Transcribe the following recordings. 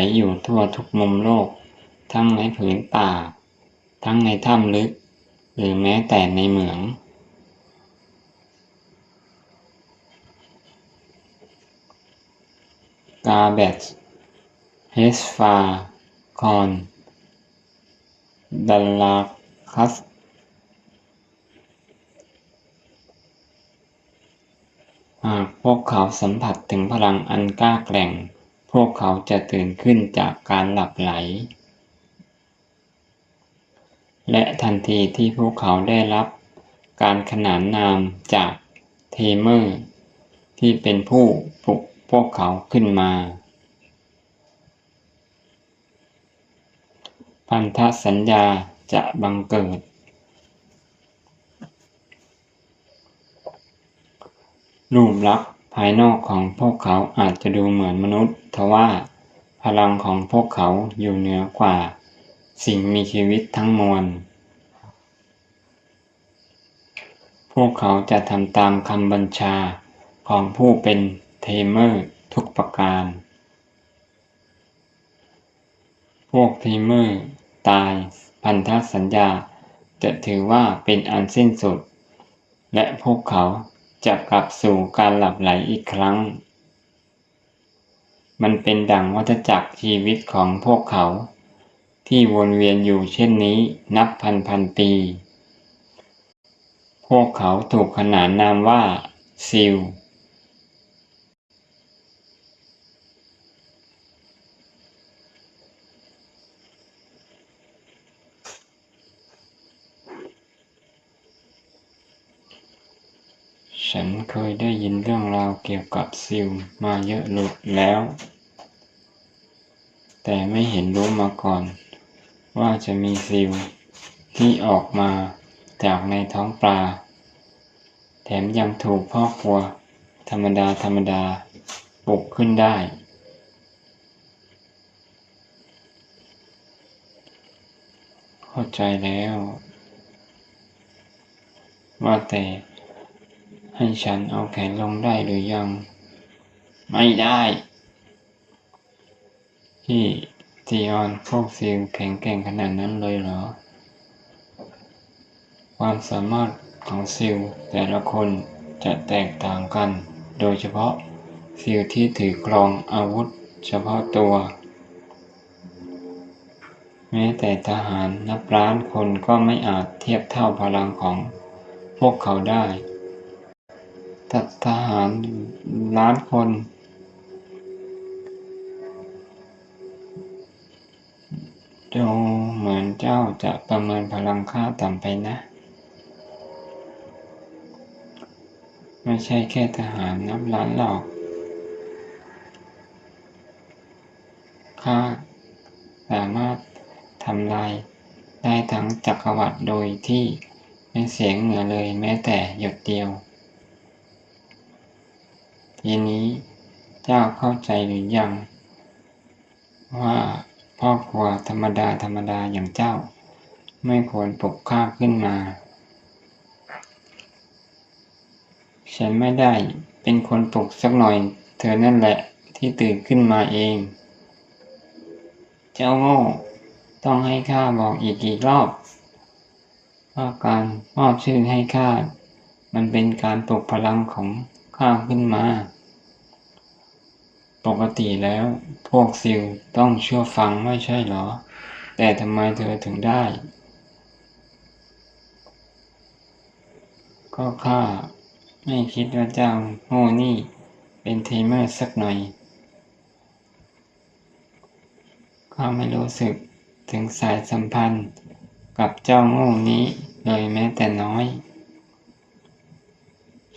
ไหลอยู่ทั่วทุกมุมโลก ทั้งในผืนป่า ทั้งในถ้ำลึก หรือแม้แต่ในเหมือง กาเบตเฮสฟาคอนดัลลาคัสหากพวกเขาสัมผัสถึงพลังอันกล้าแกร่ง พวกเขาจะตื่นขึ้นจากการหลับไหล และทันทีที่พวกเขาได้รับการขนานนามจากเทเมอร์ ที่เป็นผู้ปลุกพวกเขาขึ้นมา พันธสัญญาจะบังเกิด รูปลักษณ ภายนอกของพวกเขาอาจจะดูเหมือนมนุษย์ ทว่า พลังของพวกเขาอยู่เหนือกว่า สิ่งมีชีวิตทั้งมวล พวกเขาจะทำตามคำบัญชาของผู้เป็นเทเมอร์ทุกประการ พวกเทเมอร์ตายพันธสัญญาจะถือว่าเป็นอันสิ้นสุด และพวกเขา จะกลับสู่การหลับไหลอีกครั้ง มันเป็นดั่งวัฏจักรชีวิตของพวกเขา ที่วนเวียนอยู่เช่นนี้นับพันพันปี พวกเขาถูกขนานนามว่าซิล ฉันเคยได้ยิน เกี่ยวกับซิลมาเยอะหลุดแล้ว แต่ไม่เห็นรู้มาก่อน ว่าจะมีซิลที่ออกมาจากในท้องปลา แถมยังถูกพ่อครัว ธรรมดาธรรมดาปลุกขึ้นได้ เข้าใจแล้ว ว่าแต่ ให้ฉันเอาแขนลงได้หรือยัง ไม่ได้ ที่จีออนพวกซิลแข็งแกร่งขนาดนั้นเลยเหรอ ความสามารถของซิลแต่ละคนจะแตกต่างกัน โดยเฉพาะซิลที่ถือครองอาวุธเฉพาะตัว แม้แต่ทหารนับล้านคนก็ไม่อาจเทียบเท่าพลังของพวกเขาได้ ทหารล้านคน ดูเหมือนเจ้าจะประเมินพลังข้าต่ำไปนะ ไม่ใช่แค่ทหารนับล้านหรอกข้าสามารถทำลายได้ทั้งจักรวรรดิโดยที่ไม่เสียงเหงื่อเลยแม้แต่หยดเดียว ทีนี้เจ้าเข้าใจหรือยัง ว่าพ่อครัวธรรมดาธรรมดาอย่างเจ้า ไม่ควรปลุกข้าขึ้นมา ฉันไม่ได้เป็นคนปลุกสักหน่อย เธอนั่นแหละที่ตื่นขึ้นมาเอง เจ้าโง่ต้องให้ข้าบอกอีกกี่รอบว่าการมอบชื่อให้ข้ามันเป็นการปลุกพลังของ ข้าขึ้นมา ปกติแล้วพวกซิลต้องเชื่อฟังไม่ใช่หรอ แต่ทำไมเธอถึงได้ ก็ข้าไม่คิดว่าเจ้าโง่นี่เป็นเทเมอร์สักหน่อยข้าไม่รู้สึกถึงสายสัมพันธ์กับเจ้าโง่นี้เลยแม้แต่น้อย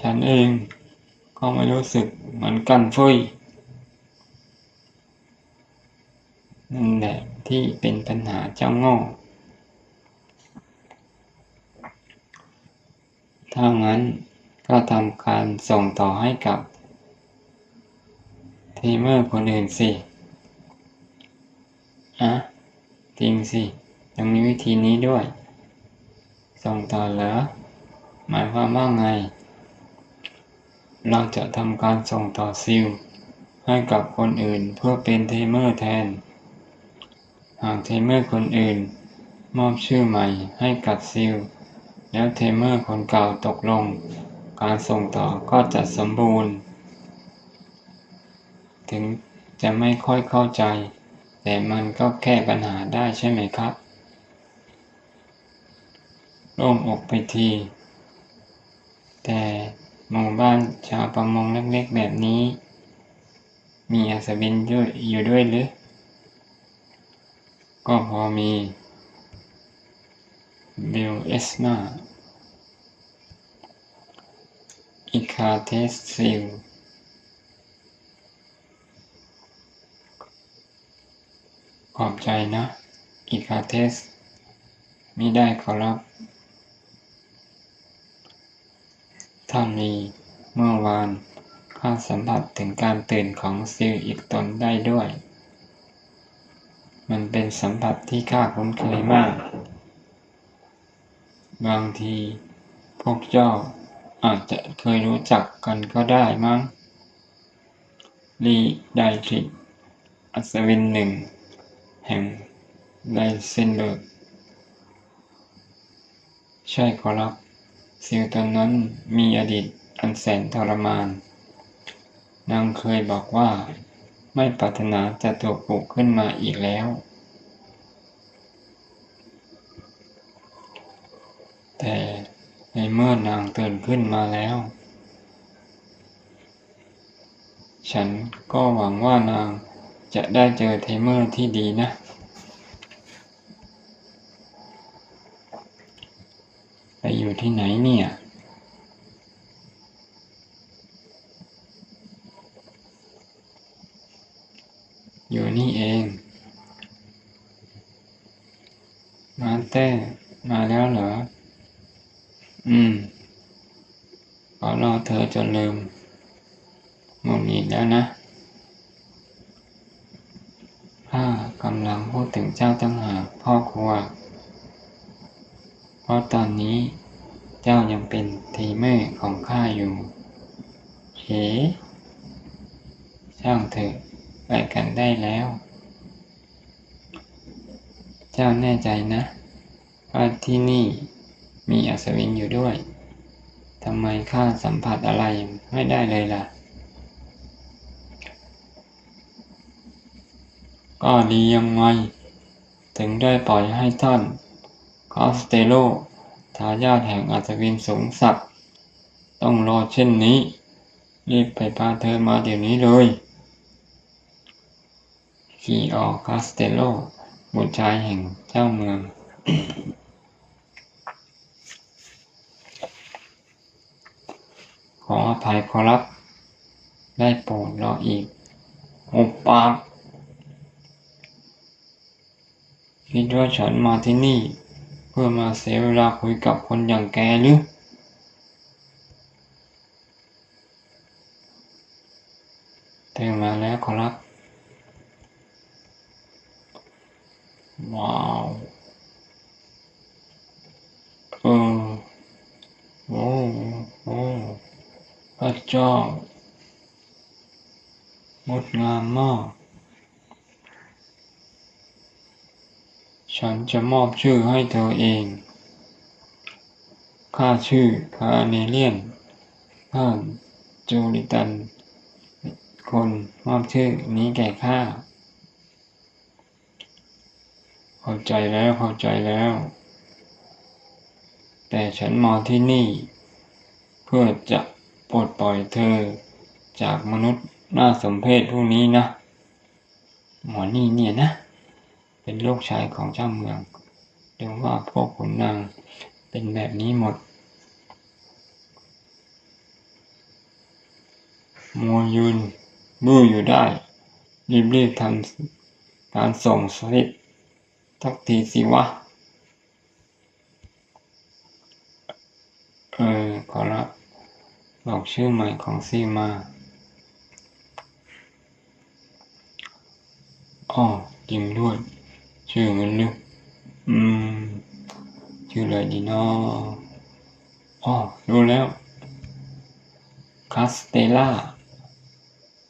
ฉันเอง ก็ไม่รู้สึกเหมือนกันฟุยนั่นแหละที่เป็นปัญหาเจ้าโง่ถ้างั้นก็ทำการส่งต่อให้กับเทเมอร์คนอื่นสิอะจริงสิยังมีวิธีนี้ด้วย ส่งต่อเหรอหมายความว่าไง เราจะทำการส่งต่อซิลให้กับคนอื่นเพื่อเป็นเทเมอร์แทน หากเทเมอร์คนอื่น มอบชื่อใหม่ให้กับซิลแล้วเทเมอร์คนเก่าตกลง การส่งต่อก็จะสมบูรณ์ ถึงจะไม่ค่อยเข้าใจ แต่มันก็แก้ปัญหาได้ใช่ไหมครับโล่งอกไปที แต่ หมู่บ้านชาวประมงเล็กๆแบบนี้ มีอัศวินด้วยอยู่ด้วยหรือ ก็พอมีเบลเอสมาอิคาเทสซิลขอบใจนะ อิคาเทสมิได้ขอรับ ท่านลีเมื่อวานข้าสัมผัสถึงการตื่นของซิลอีกตนได้ด้วย มันเป็นสัมผัสที่ข้าคุ้นเคยมาก บางที พวกเจ้าอาจจะเคยรู้จักกันก็ได้มั้งลีไดทริกอัศวินหนึ่ง แห่งไลเซนเบิร์กใช่ขอรับ ซิลตนนั้นมีอดีตอันแสนทรมาน นางเคยบอกว่า ไม่ปรารถนาจะถูกปลุกขึ้นมาอีกแล้ว แต่ในเมื่อนางตื่นขึ้นมาแล้ว ฉันก็หวังว่านางจะได้เจอเทเมอร์ที่ดีนะ ไปอยู่ที่ไหนเนี่ยอยู่นี่เอง มาเต้มาแล้วเหรอ อืมขอรอเธอจนลืมหงุดหงิดแล้วนะข้ากำลังพูดถึงเจ้าตั้งหากพ่อครัว ราะตอนนี้เจ้ายังเป็นทีเมอร์ของข้าอยู่เฮ้ช่างเถอะไปกันได้แล้ว เจ้าแน่ใจนะว่าที่นี่มีอัศวินอยู่ด้วยทำไมข้าสัมผัสอะไรไม่ได้เลยล่ะ ก็ดียังไง ถึงได้ปล่อยให้ท่าน คอสเตโล ทายาทแห่งอัศวินสูงศักดิ์ต้องรอเช่นนี้ รีบไปพาเธอมาเดี๋ยวนี้เลยคีออคาสเตโล บุตรชายแห่งเจ้าเมือง ขออภัยขอรับ ได้โปรดรออีกหุบปากคิดว่าฉันมาที่นี่ เพื่อมาเสียเวลาคุยกับคนอย่างแกหรือเธอมาแล้วขอรับ ว้าว เออโอ้โอ้พระเจ้างดงามมาก ฉันจะมอบชื่อให้เธอเอง ข้าชื่อคาเนเลียนข้าจูริตัน คนมอบชื่อนี้แก่ข้า เข้าใจแล้วเข้าใจแล้ว แต่ฉันมาที่นี่ เพื่อจะปลดปล่อยเธอจากมนุษย์น่าสมเพชผู้นี้นะ หมอนี่เนี่ยนะ เป็นลูกชายของเจ้าเมืองหรือว่าพวกขุนนางเป็นแบบนี้หมดมัวยืนบื้ออยู่ได้ รีบๆทำการส่งสลิปทักทีสิวะ เออ ขอรับบอกชื่อใหม่ของซีมาอ๋อจริงด้วย ชื่อเงินลึกอืม ชื่ออะไรดีเนาะอ๋อรู้แล้วคาสเตล่า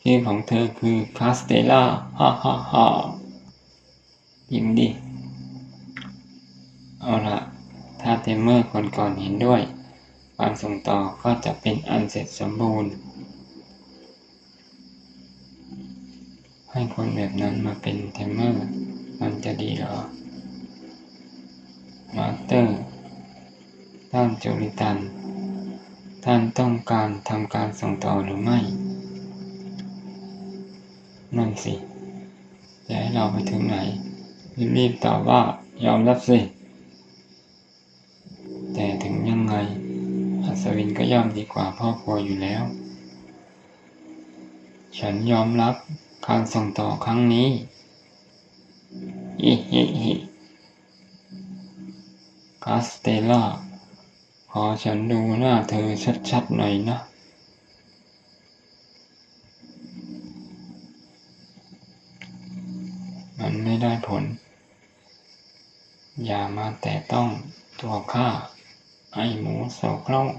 ที่ชื่อของเธอคือคาสเตล่าฮ่าฮ่าฮ่ายิ้มดิ เอาละถ้าเทมเมอร์คนก่อนเห็นด้วยการส่งต่อก็จะเป็นอันเสร็จสมบูรณ์ ให้คนแบบนั้นมาเป็นเทมเมอร์ มันจะดีหรอ มาสเตอร์ ท่านโจลิตัน ท่านต้องการทำการส่งต่อหรือไม่ นั่นสิจะให้เราไปถึงไหน รีบๆตอบว่ายอมรับสิ แต่ถึงยังไง อัศวินก็ย่อมดีกว่าพ่อครัวอยู่แล้ว ฉันยอมรับการส่งต่อครั้งนี้ อิฮิฮิคาสเตล่า ขอฉันดูหน้าเธอชัดๆหน่อยนะ มันไม่ได้ผล อย่ามาแตะต้องตัวข้าไอหมูโสโครก